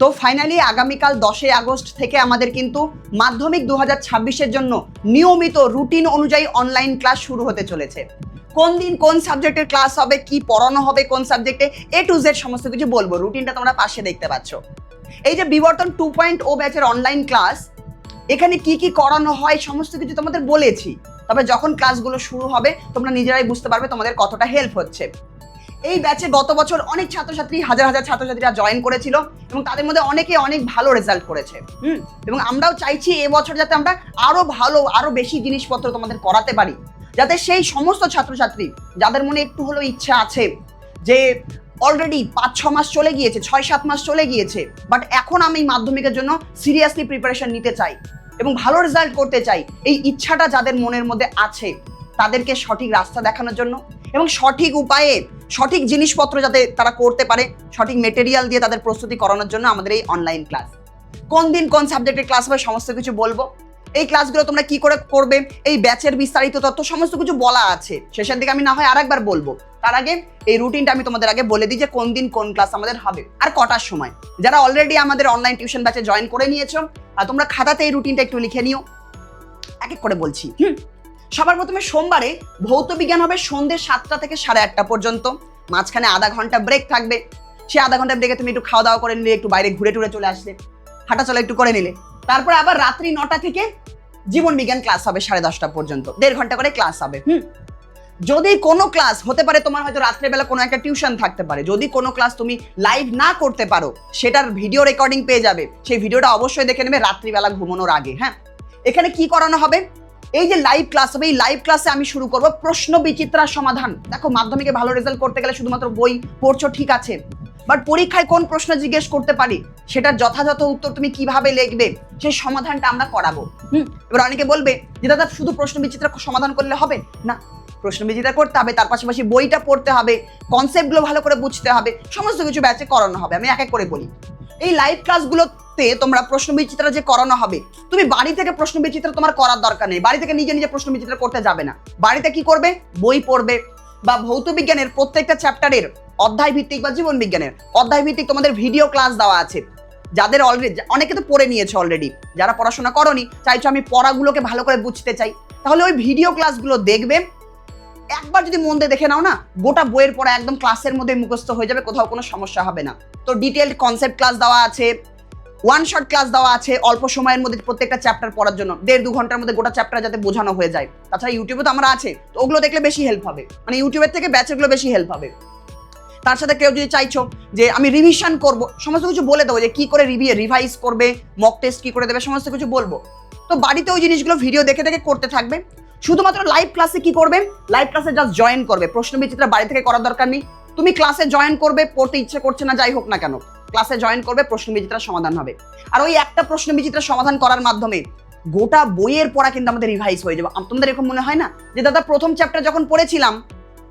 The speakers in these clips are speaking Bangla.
তো ফাইনালি আগামীকাল দশই আগস্ট থেকে আমাদের কিন্তু মাধ্যমিক দু হাজার জন্য নিয়মিত রুটিন অনুযায়ী অনলাইন ক্লাস শুরু হতে চলেছে। কোন দিন কোন সাবজেক্টের ক্লাস হবে, কি পড়ানো হবে কোন সাবজেক্টে এ টু জেড সমস্ত কিছু বলব। রুটিনটা তোমরা পাশে দেখতে পাচ্ছ। এই যে বিবর্তন টু পয়েন্ট ও ব্যাচের অনলাইন ক্লাস এখানে কি কি করানো হয় সমস্ত কিছু তোমাদের বলেছি। তবে যখন ক্লাসগুলো শুরু হবে, তোমরা নিজেরাই বুঝতে পারবে তোমাদের কতটা হেল্প হচ্ছে। এই ব্যাচে গত বছর অনেক ছাত্রছাত্রী, হাজার হাজার ছাত্রছাত্রীরা জয়েন করেছিল এবং তাদের মধ্যে অনেকে অনেক ভালো রেজাল্ট করেছে, হুম? এবং আমরাও চাইছি এবছর যাতে আমরা আরও ভালো, আরও বেশি জিনিসপত্র তোমাদের করাতে পারি। যাতে সেই সমস্ত ছাত্রছাত্রী, যাদের মনে একটু হলেও ইচ্ছা আছে যে অলরেডি পাঁচ, ছ মাস চলে গিয়েছে, ছয়, সাত মাস চলে গিয়েছে বাট এখন আমি মাধ্যমিকের জন্য সিরিয়াসলি প্রিপারেশন নিতে চাই এবং ভালো রেজাল্ট করতে চাই, এই ইচ্ছাটা যাদের মনের মধ্যে আছে, তাদেরকে সঠিক রাস্তা দেখানোর জন্য। এবং সঠিক উপায়ে, সঠিক জিনিসপত্র যাতে তারা করতে পারে, সঠিক মেটেরিয়াল দিয়ে তাদের প্রস্তুতি করানোর জন্য আমাদের এই অনলাইন ক্লাস কোন দিন কোন সাবজেক্টের ক্লাস হবে সমস্ত কিছু বলব। এই ক্লাসগুলো তোমরা কি করে করবে, এই ব্যাচের বিস্তারিত তথ্য সমস্ত কিছু বলা আছে। শেষের দিকে আমি না হয় আরেকবার বলব। তার আগে এই রুটিনটা আমি তোমাদের আগে বলে দিই যে কোন দিন কোন ক্লাস আমাদের হবে। আর কটার সময়? যারা অলরেডি আমাদের অনলাইন টিউশন ব্যাচে জয়েন করে নিয়েছো আর তোমরা খাতাতে এই রুটিনটা একটু লিখে নিও। এক এক করে বলছি। হুম? সবার প্রথমে সোমবারে ভৌত বিজ্ঞান হবে সন্ধ্যে সাতটা থেকে সাড়ে আটটা পর্যন্ত। মাঝখানে আধা ঘণ্টা ব্রেক থাকবে। সে আধা ঘণ্টা ব্রেকে তুমি একটু খাওয়া দাওয়া করে নিলে, একটু বাইরে ঘুরে টুরে চলে আসলে। হাঁটা চলা একটু করে নিলে। তারপরে আবার রাত্রি নটা থেকে জীবন বিজ্ঞান ক্লাস হবে সাড়ে দশটা পর্যন্ত। দেড় ঘণ্টা করে ক্লাস হবে। হুম। যদি কোনো ক্লাস হতে পারে তোমার হয়তো রাত্রেবেলা কোনো একটা টিউশন থাকতে পারে। যদি কোনো ক্লাস তুমি লাইভ না করতে পারো, সেটার ভিডিও রেকর্ডিং পেয়ে যাবে। সেই ভিডিওটা অবশ্যই দেখে নেবে রাত্রিবেলা ঘুমানোর আগে। হ্যাঁ? এখানে কি করানো হবে? এই যে লাইভ ক্লাস হবে, এই লাইভ ক্লাসে আমি শুরু করব প্রশ্ন বিচিত্রা সমাধান। দেখো, মাধ্যমিকে ভালো রেজাল্ট করতে গেলে শুধুমাত্র বই পড়ছো, ঠিক আছে। বাট পরীক্ষায় কোন প্রশ্ন জিজ্ঞেস করতে পারি? সেটার যথাযথ উত্তর তুমি কীভাবে লিখবে? সেই সমাধানটা আমরা করাবো। হুম? এবার অনেকে বলবে যে, দাদা, শুধু প্রশ্ন বিচিত্রা সমাধান করলে হবে? না, প্রশ্ন বিচিত্রা করতে হবে, তার পাশাপাশি বইটা পড়তে হবে কনসেপ্টগুলো ভালো করে বুঝতে হবে, সমস্ত কিছু ব্যাচে করানো হবে। আমি এক এক করে বলি। এই লাইভ ক্লাসগুলোতে তোমরা প্রশ্ন বিচিত্রা যে করানো হবে, তুমি বাড়ি থেকে প্রশ্ন বিচিত্রা তোমার করার দরকার নেই। বাড়ি থেকে নিজে নিজে প্রশ্ন বিচিত্রা করতে যাবে না। বাড়িতে কি করবে? বই পড়বে। বা ভৌত বিজ্ঞানের প্রত্যেকটা চ্যাপ্টারের অধ্যায় ভিত্তিক বা জীবন বিজ্ঞানের অধ্যায় ভিত্তিক তোমাদের ভিডিও ক্লাস দেওয়া আছে। যাদের অলরেডি অনেকে তো পড়ে নিয়েছে অলরেডি যারা পড়াশোনা করনি, চাইছো আমি পড়াগুলোকে ভালো করে বুঝতে চাই। তাহলে ওই ভিডিও ক্লাসগুলো দেখবে। একবার যদি মন দিয়ে দেখে নাও না, গোটা বইয়ের পড়া একদম ক্লাসের মধ্যে মুখস্থ হয়ে যাবে, কোথাও কোনো সমস্যা হবে না। তো ডিটেলড কনসেপ্ট ক্লাস দেওয়া আছে ওয়ান শট ক্লাস দেওয়া আছে, অল্প সময়ের মধ্যে প্রত্যেকটা চ্যাপ্টার পড়ার জন্য, দেড় দু ঘণ্টার মধ্যে গোটা চ্যাপ্টার যাতে বোঝানো হয়ে যায়। তাছাড়া ইউটিউবে তো আমরা আছে, তো ওগুলো দেখলে বেশি হেল্প হবে। মানে ইউটিউবের থেকে ব্যাচেরগুলো বেশি হেল্প হবে। তার সাথে কেউ যদি চাইছো যে আমি রিভিশন করব, সমস্ত কিছু বলে দেবো যে কি করে রিভিউ রিভাইজ করবে মক টেস্ট কি করে দেবে, সমস্ত কিছু বলব। তো বাড়িতে ওই জিনিসগুলো ভিডিও দেখে দেখে করতে থাকবে। শুধুমাত্র লাইভ ক্লাসে কি করবে? লাইভ ক্লাসে জাস্ট জয়েন করবে। প্রশ্ন বিচিত্রা বাড়ি থেকে করার দরকার নেই। তুমি ক্লাসে জয়েন করবে, পড়তে ইচ্ছে করছে না, যাই হোক না কেন। ক্লাসে জয়েন করবে, প্রশ্ন বিচিত্রার সমাধান হবে। আর ওই একটা প্রশ্ন বিচিত্রার সমাধান করার মাধ্যমে গোটা বইয়ের পড়া কিন্তু আমাদের রিভাইজ হয়ে যাবে। তোমাদের এরকম মনে হয় না? যে দাদা, প্রথম চ্যাপ্টার যখন পড়েছিলাম,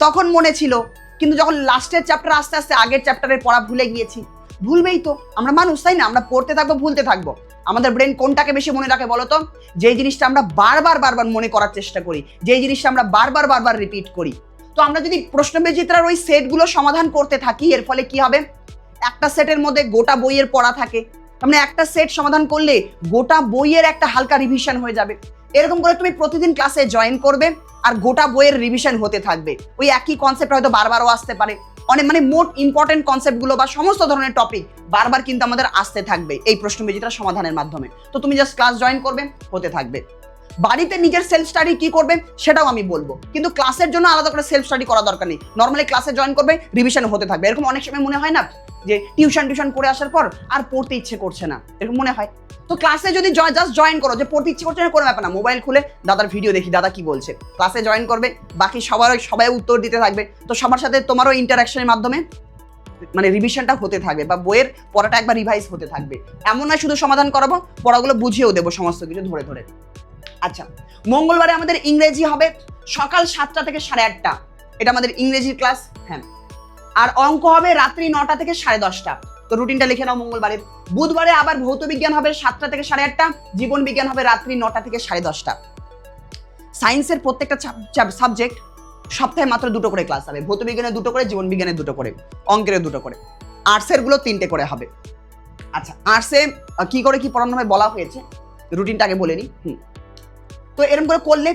তখন মনে ছিল, কিন্তু যখন লাস্টের চ্যাপ্টার আস্তে আস্তে আগের চ্যাপ্টারের পড়া ভুলে গিয়েছি, ভুলবেই তো। আমরা মানুষ, তাই না? আমরা পড়তে থাকব, ভুলতে থাকব। আমাদের ব্রেন কোনটাকে বেশি মনে রাখে বলো তো যে জিনিসটা আমরা বারবার বারবার মনে করার চেষ্টা করি যে জিনিসটা আমরা বারবার বারবার রিপিট করি। তো আমরা যদি প্রশ্ন বিচিত্রার ওই সেটগুলো সমাধান করতে থাকি, এর ফলে কি হবে? একটা সেটের মধ্যে গোটা বইয়ের পড়া থাকে। তার মানে একটা সেট সমাধান করলে গোটা বইয়ের একটা হালকা রিভিশন হয়ে যাবে। এরকম করে তুমি প্রতিদিন ক্লাসে জয়েন করবে আর গোটা বইয়ের রিভিশন হতে থাকবে। ওই একই কনসেপ্ট হয়তো বারবারও আসতে পারে। অনেক মানে মোট ইম্পর্টেন্ট কনসেপ্টগুলো বা সমস্ত ধরনের টপিক বারবার কিন্তু আমাদের আসতে থাকবে এই প্রশ্ন বিচিত্রা সমাধানের মাধ্যমে। তো তুমি জাস্ট ক্লাস জয়েন করবে, হতে থাকবে। বাড়িতে নিজের সেলফ স্টাডি কি করবে সেটাও আমি বলব। কিন্তু ক্লাসের জন্য আলাদা করে সেলফ স্টাডি করা দরকার নেই। নর্মালি ক্লাসে জয়েন করবে রিভিশন হতে থাকবে। এরকম অনেক সময় মনে হয় না যে টিউশন টিউশন করে আসার পর আর পড়তে ইচ্ছে করছে না। এরকম মনে হয়? তো ক্লাসে যদি জাস্ট জয়েন করো, যে পড়তে ইচ্ছে করছে কোনো ব্যাপার না। মোবাইল খুলে দাদার ভিডিও দেখি, দাদা কি বলছে। ক্লাসে জয়েন করবে, বাকি সবার সবাই উত্তর দিতে থাকবে। তো সবার সাথে তোমারও ইন্টারাকশনের মাধ্যমে মানে রিভিশনটা হতে থাকবে, বা বইয়ের পড়াটা একবার রিভাইজ হতে থাকবে। এমন নয় শুধু সমাধান করাবো, পড়াগুলো বুঝিয়েও দেবো সমস্ত কিছু ধরে ধরে। আচ্ছা মঙ্গলবারে আমাদের ইংরেজি হবে সকাল সাতটা থেকে সাড়ে আটটা। এটা আমাদের ইংরেজির ক্লাস হ্যাঁ। আর অঙ্ক হবে রাত্রি নটা থেকে সাড়ে দশটা। তো রুটিনটা লিখে নাও মঙ্গলবারে। বুধবারে আবার ভৌত বিজ্ঞান হবে সাতটা থেকে সাড়ে আটটা, জীবন বিজ্ঞান হবে রাত্রি নটা থেকে সাড়ে দশটা। সায়েন্সের প্রত্যেকটা সাবজেক্ট সপ্তাহে মাত্র দুটো করে ক্লাস হবে। ভৌত বিজ্ঞানের দুটো করে, জীবন বিজ্ঞানের দুটো করে অঙ্কের দুটো করে। আর্টসেরগুলো তিনটে করে হবে। আচ্ছা আর্টসে কি করে কি পড়ানো হয় বলা হয়েছে? রুটিনটা আগে বলে নিই হুম। তো এরকম করে করলে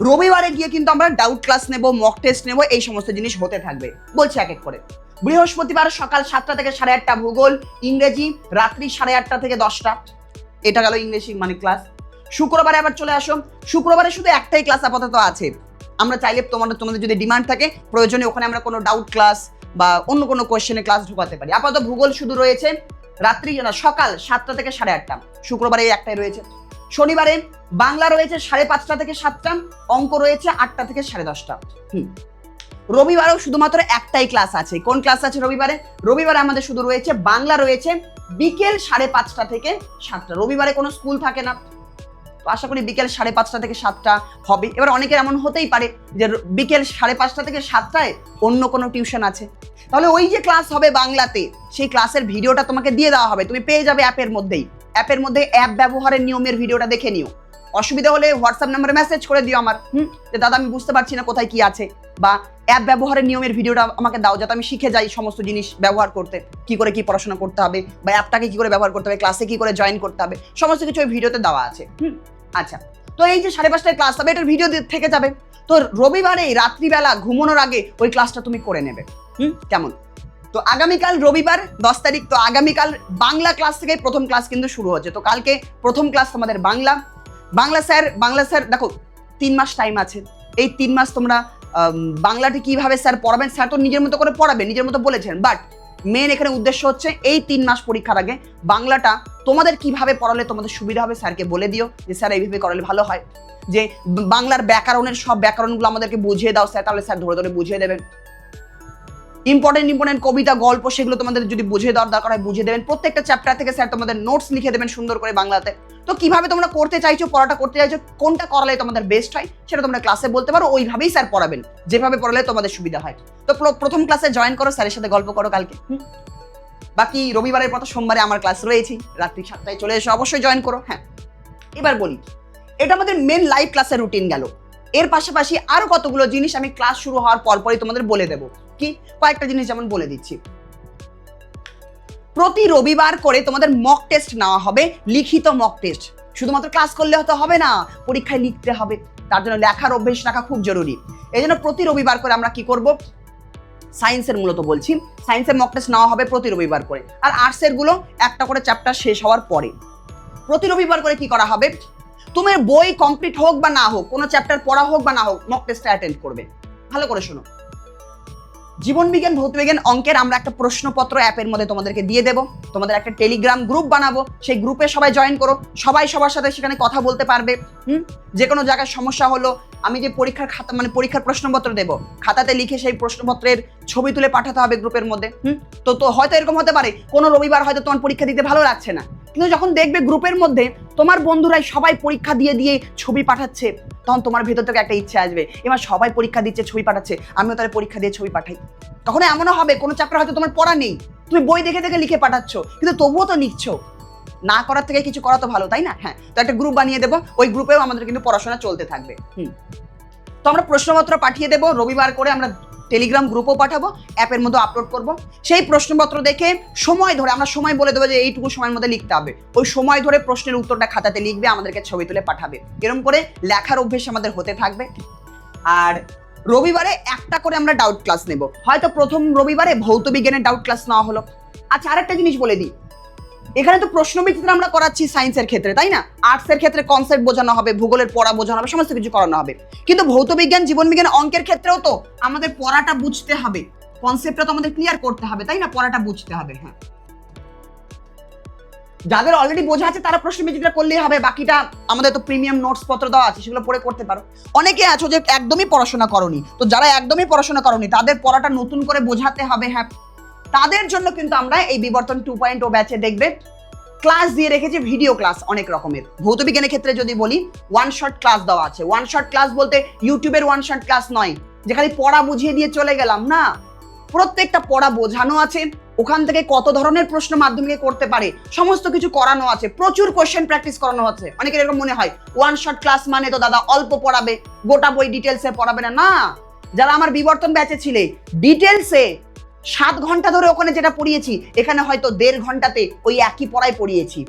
রবিবারে গিয়ে কিন্তু আমরা ডাউট ক্লাস নেব মক টেস্ট নেব, এই সমস্ত জিনিস হতে থাকবে। বলছি এক এক করে। বৃহস্পতিবার সকাল সাতটা থেকে সাড়ে আটটা ভূগোল, ইংরেজি রাত্রি সাড়ে আটটা থেকে দশটা। এটা গেল ইংলিশ মানে ক্লাস শুক্রবারে আবার চলে আসো। শুক্রবারে শুধু একটাই ক্লাস আপাতত আছে। আমরা চাইলে তোমাদের তোমাদের যদি ডিমান্ড থাকে, প্রয়োজনে ওখানে আমরা কোনো ডাউট ক্লাস বা অন্য কোনো কোয়েশ্চেনে ক্লাস ঢোকাতে পারি। আপাতত ভূগোল শুধু রয়েছে রাত্রি সকাল সাতটা থেকে সাড়ে আটটা। শুক্রবারে একটাই রয়েছে। শনিবারে বাংলা রয়েছে সাড়ে পাঁচটা থেকে সাতটা, অঙ্ক রয়েছে আটটা থেকে সাড়ে দশটা। হুম। রবিবারেও শুধুমাত্র একটাই ক্লাস আছে। কোন ক্লাস আছে রবিবারে? রবিবারে আমাদের শুধু রয়েছে, বাংলা রয়েছে বিকেল সাড়ে পাঁচটা থেকে সাতটা। রবিবারে কোনো স্কুল থাকে না। তো আশা করি বিকেল সাড়ে পাঁচটা থেকে সাতটা হবে। এবার অনেকের এমন হতেই পারে যে বিকেল সাড়ে পাঁচটা থেকে সাতটায় অন্য কোনো টিউশন আছে। তাহলে ওই যে ক্লাস হবে বাংলাতে, সেই ক্লাসের ভিডিওটা তোমাকে দিয়ে দেওয়া হবে। তুমি পেয়ে যাবে অ্যাপের মধ্যেই। অ্যাপের মধ্যে অ্যাপ ব্যবহারের নিয়মের ভিডিওটা দেখে নিও। অসুবিধা হলে হোয়াটসঅ্যাপ নাম্বারে মেসেজ করে দিও আমার। হুম? যে, দাদা, আমি বুঝতে পারছি না কোথায় কি আছে। বা, অ্যাপ ব্যবহারের নিয়মের ভিডিওটা আমাকে দাও, যাতে আমি শিখে যাই সমস্ত জিনিস ব্যবহার করতে। কি করে কি পড়াশোনা করতে হবে বা, অ্যাপটাকে কি করে ব্যবহার করতে হবে ক্লাসে কি করে জয়েন করতে হবে? সমস্ত কিছু ওই ভিডিওতে দেওয়া আছে। হুম? আচ্ছা। তো এই যে সাড়ে পাঁচটায় ক্লাস হবে এটার ভিডিও থেকে যাবে। তো রবিবারে রাত্রিবেলা ঘুমানোর আগে ওই ক্লাসটা তুমি করে নেবে। হুম? কেমন? তো আগামীকাল রবিবার, দশ তারিখ, তো আগামীকাল বাংলা ক্লাস থেকে প্রথম ক্লাস কিন্তু শুরু হচ্ছে। তো কালকে প্রথম ক্লাস তোমাদের বাংলা। বাংলা স্যার বাংলা স্যার, দেখো, তিন মাস টাইম আছে। এই তিন মাস তোমরা বাংলাটি কীভাবে স্যার পড়াবেন, স্যার তো নিজের মতো করে পড়াবে নিজের মতো বলেছেন। বাট মেন এখানে উদ্দেশ্য হচ্ছে, এই তিন মাস পরীক্ষার আগে বাংলাটা তোমাদের কীভাবে পড়ালে তোমাদের সুবিধা হবে স্যারকে বলে দিও, যে স্যার এইভাবে করালে ভালো হয়। যে বাংলার ব্যাকরণের সব ব্যাকরণগুলো আমাদেরকে বুঝিয়ে দাও, স্যার, তাহলে স্যার ধরে ধরে বুঝিয়ে দেবেন। ইম্পর্টেন্ট ইম্পর্টেন্ট কবিতা, গল্প সেগুলো তোমাদের যদি বুঝে দেওয়ার দরকার হয় বুঝিয়ে দেবেন। প্রত্যেকটা চ্যাপ্টার থেকে স্যার তোমাদের নোটস লিখে দেবেন সুন্দর করে বাংলাতে। তো কীভাবে তোমরা করতে চাইছো, পড়াটা করতে চাইছো, কোনটা করালে তোমাদের বেস্ট হয়, সেটা তোমরা ক্লাসে বলতে পারো। ওইভাবেই স্যার পড়াবেন। যেভাবে পড়ালে তোমাদের সুবিধা হয়। তো প্রথম ক্লাসে জয়েন করো স্যারের সাথে গল্প করো কালকে। বাকি রবিবারের পর সোমবারে আমার ক্লাস রয়েছেই। রাত্রি সাতটায় চলে এসো, অবশ্যই জয়েন করো। হ্যাঁ। এবার বলি, এটা আমাদের মেন লাইভ ক্লাসের রুটিন গেল। এর পাশাপাশি আরও কতগুলো জিনিস আমি ক্লাস শুরু হওয়ার পরপরই তোমাদের বলে দেবো। কি? কয়েকটা জিনিস যেমন বলে দিচ্ছি। প্রতি রবিবার করে তোমাদের মক টেস্ট নেওয়া হবে, লিখিত মক টেস্ট শুধুমাত্র ক্লাস করলে হয়তো হবে না, পরীক্ষায় লিখতে হবে। তার জন্য লেখার অভ্যেস রাখা খুব জরুরি। এই জন্য প্রতি রবিবার করে আমরা কি করব? সায়েন্সের মূলত বলছি। সায়েন্সের মক টেস্ট নেওয়া হবে প্রতি রবিবার করে। আর আর্টসেরগুলো একটা করে চ্যাপ্টার শেষ হওয়ার পরে। প্রতি রবিবার করে কি করা হবে? তোমার বই কমপ্লিট হোক বা না হোক, কোনো চ্যাপ্টার পড়া হোক বা না হোক মক টেস্টটা অ্যাটেন্ড করবে। ভালো করে শোনো। জীবন বিজ্ঞান, ভৌত বিজ্ঞান অঙ্কের আমরা একটা প্রশ্নপত্র অ্যাপের মধ্যে তোমাদেরকে দিয়ে দেবো। তোমাদের একটা টেলিগ্রাম গ্রুপ বানাবো। সেই গ্রুপে সবাই জয়েন করো। সবাই সবার সাথে সেখানে কথা বলতে পারবে। হুম? যে কোনো জায়গায় সমস্যা হলো আমি যে পরীক্ষার খাতা মানে পরীক্ষার প্রশ্নপত্র দেবো, খাতাতে লিখে সেই প্রশ্নপত্রের ছবি তুলে পাঠাতে হবে গ্রুপের মধ্যে, হুম? তো তো হয়তো এরকম হতে পারে, কোনো রবিবার হয়তো তোমার পরীক্ষা দিতে ভালো লাগছে না। কিন্তু যখন দেখবে গ্রুপের মধ্যে তোমার বন্ধুরাই সবাই পরীক্ষা দিয়ে দিয়ে ছবি পাঠাচ্ছে, তখন তোমার ভেতর থেকে একটা ইচ্ছে আসবে, এবার সবাই পরীক্ষা দিচ্ছে, ছবি পাঠাচ্ছে, আমিও তাহলে পরীক্ষা দিয়ে ছবি পাঠাই। তখন এমনও হবে, কোনো চ্যাপ্টার হয়তো তোমার পড়া নেই, তুমি বই দেখে দেখে লিখে পাঠাচ্ছ, কিন্তু তবুও তো লিখছো। না করার থেকে কিছু করা তো ভালো, তাই না? হ্যাঁ তো একটা গ্রুপ বানিয়ে দেবো, ওই গ্রুপেও আমাদের কিন্তু পড়াশোনা চলতে থাকবে, হুম। তো আমরা প্রশ্নপত্র পাঠিয়ে দেবো, রবিবার করে আমরা টেলিগ্রাম গ্রুপও পাঠাবো অ্যাপের মধ্যে আপলোড করব। সেই প্রশ্নপত্র দেখে সময় ধরে, আমরা সময় বলে দেবো যে এইটুকু সময়ের মধ্যে লিখতে হবে। ওই সময় ধরে প্রশ্নের উত্তরটা খাতাতে লিখবে, আমাদেরকে ছবি তুলে পাঠাবে। এরকম করে লেখার অভ্যেস আমাদের হতে থাকবে। আর রবিবারে একটা করে আমরা ডাউট ক্লাস নেব। হয়তো প্রথম রবিবারে ভৌত বিজ্ঞানের ডাউট ক্লাস নেওয়া হলো। আচ্ছা আরেকটা জিনিস বলে দিই। এখানে তো প্রশ্নবিচিত্র আমরা করাচ্ছি সায়েন্সের ক্ষেত্রে, তাই না? আর্টসের ক্ষেত্রে কনসেপ্ট বোঝানো হবে, ভূগোলের পড়া বোঝানো হবে, সমস্ত কিছু করানো হবে। কিন্তু ভৌত বিজ্ঞান, জীবন বিজ্ঞান অঙ্কের ক্ষেত্রেও তো আমাদের পড়াটা বুঝতে হবে। কনসেপ্টটা তো আমাদের ক্লিয়ার করতে হবে, তাই না? পড়াটা বুঝতে হবে হ্যাঁ। যাদের অলরেডি বোঝা আছে, তারা প্রশ্ন বিচিত্রা করলেই হবে, বাকিটা আমাদের তো প্রিমিয়াম নোটস পত্র দেওয়া আছে, সেগুলো পড়ে করতে পারো। অনেকে আছো যে একদমই পড়াশোনা করনি, তো যারা একদমই পড়াশোনা করনি, তাদের পড়াটা নতুন করে বোঝাতে হবে হ্যাঁ। তাদের জন্য কিন্তু আমরা এই বিবর্তন টু পয়েন্ট ও ব্যাচে দেখবে। ক্লাস দিয়ে রেখেছি ভিডিও ক্লাস অনেক রকমের। ভৌত বিজ্ঞানের ক্ষেত্রে যদি বলি ওয়ান শট ক্লাস দেওয়া আছে। ওয়ান শট ক্লাস বলতে ইউটিউবের ওয়ান শট ক্লাস নয়। যে খালি পড়া বুঝিয়ে দিয়ে চলে গেলাম, না? প্রত্যেকটা পড়া বোঝানো আছে। ওখান থেকে কত ধরনের প্রশ্ন মাধ্যমিকে করতে পারে, সমস্ত কিছু করানো আছে। প্রচুর কোশ্চেন প্র্যাকটিস করানো হচ্ছে। অনেকের এরকম মনে হয় ওয়ান শট ক্লাস মানে তো দাদা অল্প পড়াবে, গোটা বই ডিটেলসে পড়াবে না। না! যারা আমার বিবর্তন ব্যাচে ছিলে ডিটেলসে সাত ঘণ্টা ধরে ওখানে যেটা পড়িয়েছি, এখানে হয়তো দেড় ঘন্টাতে ওই একই পড়ায় পড়িয়েছি।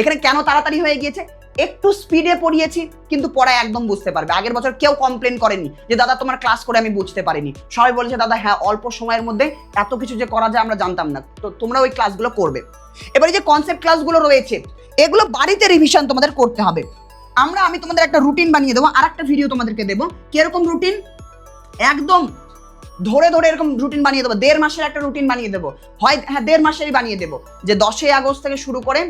এখানে কেন তাড়াতাড়ি হয়ে গিয়েছে? একটু স্পিডে পড়িয়েছি, কিন্তু পড়ায় একদম বুঝতে পারবে। আগের বছর কেউ কমপ্লেন করেনি যে, দাদা, তোমার ক্লাস করে আমি বুঝতে পারিনি। সবাই বলেছে, দাদা হ্যাঁ অল্প সময়ের মধ্যে এত কিছু যে করা যায় আমরা জানতাম না। তো তোমরা ওই ক্লাসগুলো করবে। এবারে যে কনসেপ্ট ক্লাসগুলো রয়েছে, এগুলো বাড়িতে রিভিশন তোমাদের করতে হবে। আমরা, আমি তোমাদের একটা রুটিন বানিয়ে দেবো আর একটা ভিডিও তোমাদেরকে দেবো। কীরকম রুটিন একদম ধরে ধরে এরকম রুটিন বানিয়ে দেবো। দেড় মাসের একটা রুটিন বানিয়ে দেবো। হয় হ্যাঁ দেড় মাসেরই বানিয়ে দেবো। যে দশই আগস্ট থেকে শুরু করে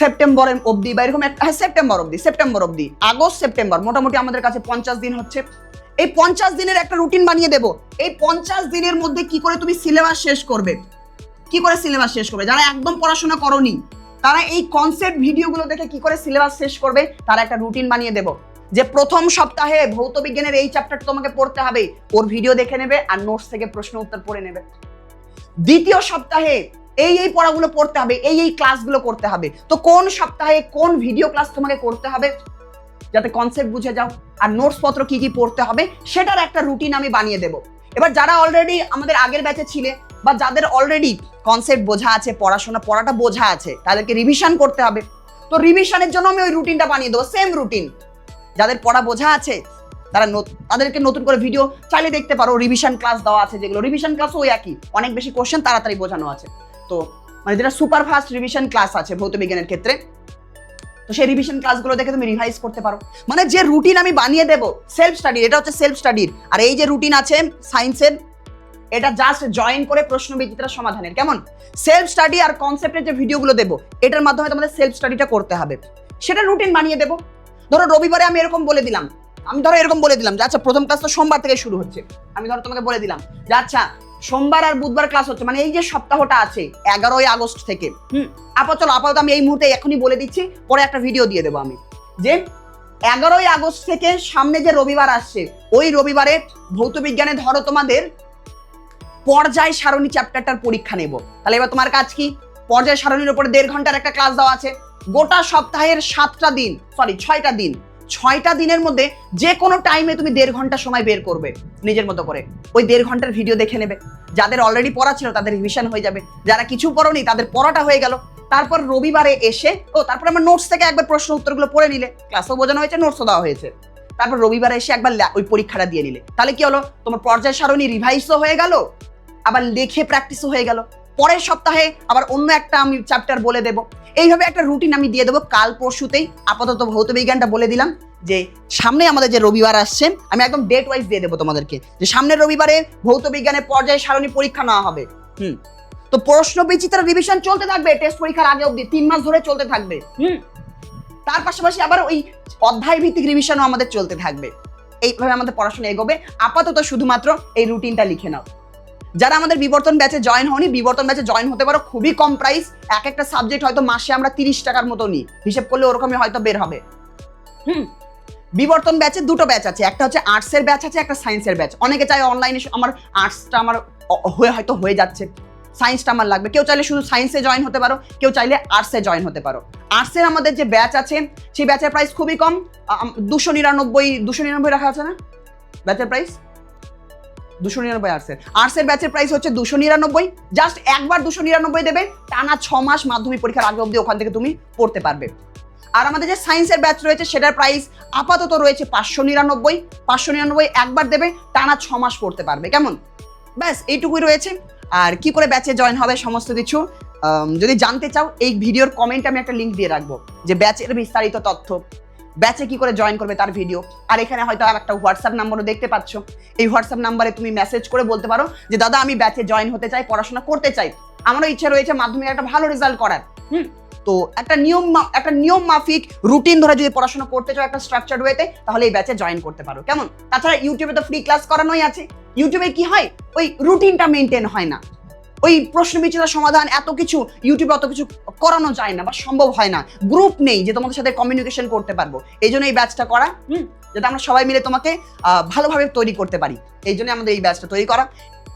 সেপ্টেম্বর অবধি বা এরকম একটা হ্যাঁ সেপ্টেম্বর অবধি সেপ্টেম্বর অবধি, আগস্ট, সেপ্টেম্বর, মোটামুটি আমাদের কাছে পঞ্চাশ দিন হচ্ছে। এই পঞ্চাশ দিনের একটা রুটিন বানিয়ে দেবো। এই পঞ্চাশ দিনের মধ্যে কি করে তুমি সিলেবাস শেষ করবে? কি করে সিলেবাস শেষ করবে? যারা একদম পড়াশোনা করনি, তারা এই কনসেপ্ট ভিডিওগুলো দেখে কি করে সিলেবাস শেষ করবে? তারা একটা রুটিন বানিয়ে দেবো। যে প্রথম সপ্তাহে ভৌত বিজ্ঞানের এই চ্যাপ্টার তোমাকে পড়তে হবে, ওর ভিডিও দেখে নেবে আর নোটস থেকে প্রশ্ন উত্তর পড়ে নেবে। দ্বিতীয় সপ্তাহে এই এই পড়াগুলো পড়তে হবে, এই এই ক্লাসগুলো করতে হবে। তো কোন সপ্তাহে কোন ভিডিও ক্লাস তোমাকে করতে হবে? যাতে কনসেপ্ট বুঝে যাও। আর নোটস পত্র কি কি পড়তে হবে, সেটার একটা রুটিন আমি বানিয়ে দেব। এবার যারা অলরেডি আমাদের আগের ব্যাচে ছিলে বা যাদের অলরেডি কনসেপ্ট বোঝা আছে, পড়াশোনা, পড়াটা বোঝা আছে, তাদেরকে রিভিশন করতে হবে। তো রিভিশনের জন্য আমি ওই রুটিনটা বানিয়ে দেবো সেম রুটিন যাদের পড়া বোঝা আছে, তারা তাদেরকে নতুন করে ভিডিও চালিয়ে দেখতে পারো রিভিশন ক্লাস দেওয়া আছে যেগুলো। রিভিশন ক্লাসও ওই একই, অনেক বেশি কোশ্চেন তাড়াতাড়ি বোঝানো আছে। তো মানে যেটা সুপার ফাস্ট রিভিশন ক্লাস আছে ভৌত বিজ্ঞানের ক্ষেত্রে, তো সেই রিভিশন ক্লাসগুলো দেখে তুমি রিভাইজ করতে পারো। মানে যে রুটিন আমি বানিয়ে দেব সেলফ স্টাডির এটা হচ্ছে সেলফ স্টাডির আর এই যে রুটিন আছে সায়েন্সের এটা জাস্ট জয়েন করে প্রশ্ন বিচিত্রা সমাধানের, কেমন? সেলফ স্টাডি আর কনসেপ্টের যে ভিডিওগুলো দেবো, এটার মাধ্যমে তোমাদের সেলফ স্টাডিটা করতে হবে। সেটা রুটিন বানিয়ে দেবো। ধরো রবিবারে আমি এরকম বলে দিলাম। আমি ধরো এরকম বলে দিলাম যে আচ্ছা প্রথম ক্লাস তো সোমবার থেকে শুরু হচ্ছে। আমি ধরো তোমাকে বলে দিলাম যে আচ্ছা সোমবার আর বুধবার ক্লাস হচ্ছে। মানে এই যে সপ্তাহটা আছে, এগারোই আগস্ট থেকে, হুম? আপাতত আপাতত আমি এই মুহূর্তে এখনই বলে দিচ্ছি, পরে একটা ভিডিও দিয়ে দেবো আমি। যে, এগারোই আগস্ট থেকে সামনে যে রবিবার আসছে, ওই রবিবারে ভৌত বিজ্ঞানে ধরো তোমাদের পর্যায় সারণী চ্যাপ্টারটার পরীক্ষা নেব। তাহলে এবার তোমার কাজ কি? পর্যায় সারণীর উপরে দেড় ঘণ্টার একটা ক্লাস দেওয়া আছে। গোটা সপ্তাহের সাতটা দিন সরি ছয়টা দিন, ছয়টা দিনের মধ্যে যে কোনো টাইমে তুমি দেড় ঘণ্টা সময় বের করবে নিজের মতো করে। ওই দেড় ঘণ্টার ভিডিও দেখে নেবে। যাদের অলরেডি পড়া ছিল, তাদের রিভিশন হয়ে যাবে। যারা কিছু পড়োনি, তাদের পড়াটা হয়ে গেল। তারপর রবিবারে এসে, ও, তারপর আমার নোটস থেকে একবার প্রশ্ন উত্তরগুলো পড়ে নিলে। ক্লাসও বোঝানো হয়েছে নোটসও দেওয়া হয়েছে। তারপর রবিবারে এসে একবার ওই পরীক্ষাটা দিয়ে নিলে। তাহলে কি হলো? তোমার পর্যায় সারণী রিভাইসও হয়ে গেল, আবার লেখে প্র্যাকটিসও হয়ে গেল। পরের সপ্তাহে আবার অন্য একটা আমি চ্যাপ্টার বলে দেব। এইভাবে একটা রুটিন আমি দিয়ে দেবো। কাল পরশুতেই আপাতত ভৌত বিজ্ঞানটা বলে দিলাম যে, সামনে আমাদের যে রবিবার আসছে, আমি একদম ডেট ওয়াইজ দিয়ে দেবো তোমাদেরকে। যে সামনের রবিবারে ভৌত বিজ্ঞানের পর্যায়ে সারণী পরীক্ষা নেওয়া হবে। হুম। তো প্রশ্ন বিচিত্র রিভিশন চলতে থাকবে? টেস্ট পরীক্ষার আগে অবধি? তিন মাস ধরে চলতে থাকবে? হুম। তার পাশাপাশি আবার ওই অধ্যায় ভিত্তিক রিভিশনও আমাদের চলতে থাকবে। এইভাবে আমাদের পড়াশোনা এগোবে। আপাতত শুধুমাত্র এই রুটিনটা লিখে নাও। যারা আমাদের বিবর্তন ব্যাচে জয়েন হয়নি বিবর্তন ব্যাচে জয়েন হতে পারো খুবই কম প্রাইস এক একটা সাবজেক্ট হয়তো মাসে আমরা তিরিশ টাকার মতো নিই। হিসেব করলে ওরকমই হয়তো বের হবে। হুম। বিবর্তন ব্যাচে দুটো ব্যাচ আছে। একটা হচ্ছে আর্টসের ব্যাচ আছে একটা সায়েন্সের ব্যাচ অনেকে চায় অনলাইনে আমার আর্টসটা আমার হয়ে হয়তো হয়ে যাচ্ছে। সায়েন্সটা আমার লাগবে। কেউ চাইলে শুধু সায়েন্সে জয়েন হতে পারো কেউ চাইলে আর্টসে জয়েন হতে পারো। আর্টসের আমাদের যে ব্যাচ আছে সেই ব্যাচের প্রাইস খুবই কম। দুশো নিরানব্বই দুশো নিরানব্বই রাখা আছে না? ব্যাচের প্রাইস দুশো নিরানব্বই আর্টসের আর্টসের ব্যাচের প্রাইস হচ্ছে দুশো নিরানব্বই। জাস্ট একবার দুশো নিরানব্বই দেবে, টানা ছ মাস মাধ্যমিক পরীক্ষার আগে অবধি ওখান থেকে তুমি পড়তে পারবে। আর আমাদের যে সায়েন্সের ব্যাচ রয়েছে, সেটার প্রাইস আপাতত রয়েছে পাঁচশো নিরানব্বই। পাঁচশো নিরানব্বই একবার দেবে, টানা ছ মাস পড়তে পারবে। কেমন? ব্যাস, এইটুকুই রয়েছে। আর কি করে ব্যাচে জয়েন হবে, সমস্ত কিছু যদি জানতে চাও, এই ভিডিওর কমেন্টে আমি একটা লিঙ্ক দিয়ে রাখব, যে ব্যাচের বিস্তারিত তথ্য। ব্যাচে কি করে জয়েন করবে তার ভিডিও আর এখানে হয়তো আর একটা হোয়াটসঅ্যাপ নাম্বারও দেখতে পাচ্ছ। এই হোয়াটসঅ্যাপ নাম্বারে তুমি মেসেজ করে বলতে পারো যে, দাদা, আমি ব্যাচে জয়েন হতে চাই, পড়াশোনা করতে চাই। আমারও ইচ্ছা রয়েছে মাধ্যমিক একটা ভালো রেজাল্ট করার। হুম? তো একটা নিয়ম একটা নিয়ম মাফিক রুটিন ধরে যদি পড়াশোনা করতে চাও একটা স্ট্রাকচার ওয়েতে তাহলে এই ব্যাচে জয়েন করতে পারো। কেমন? তাছাড়া ইউটিউবে তো ফ্রি ক্লাস করানোই আছে। ইউটিউবে কি হয়? ওই রুটিনটা মেনটেন হয় না। ওই প্রশ্ন বিচিত্র সমাধান এত কিছু ইউটিউবে অত কিছু করানো যায় না বা সম্ভব হয় না। গ্রুপ নেই যে তোমাদের সাথে কমিউনিকেশন করতে পারব। এই জন্য এই ব্যাচটা করা, হুম? যাতে আমরা সবাই মিলে তোমাকে ভালোভাবে তৈরি করতে পারি। এই জন্য আমাদের এই ব্যাচটা তৈরি করা।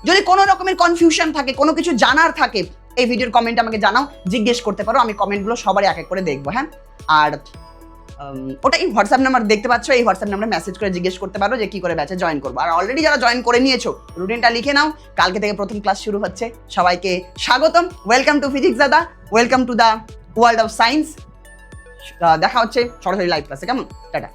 যদি কোনো রকমের কনফিউশন থাকে, কোনো কিছু জানার থাকে, এই ভিডিওর কমেন্ট আমাকে জানাও, জিজ্ঞেস করতে পারো, আমি কমেন্টগুলো সবারই এক এক করে দেখব হ্যাঁ? আর উম, এই হোয়াটসঅ্যাপ নাম্বার দেখতে পাচ্ছ এই হোয়াটসঅ্যাপ নাম্বারে মেসেজ করে জিজ্ঞেস করতে পারো যে কি করে ব্যাচে জয়েন করব। আর অলরেডি যারা জয়েন করে নিয়েছো রুটিনটা লিখে নাও কালকে থেকে প্রথম ক্লাস শুরু হচ্ছে। সবাইকে স্বাগতম। ওয়েলকাম টু ফিজিক্স দাদা welcome to the world of science দেখা হচ্ছে সরাসরি লাইভ ক্লাসে কেমন? টাটা।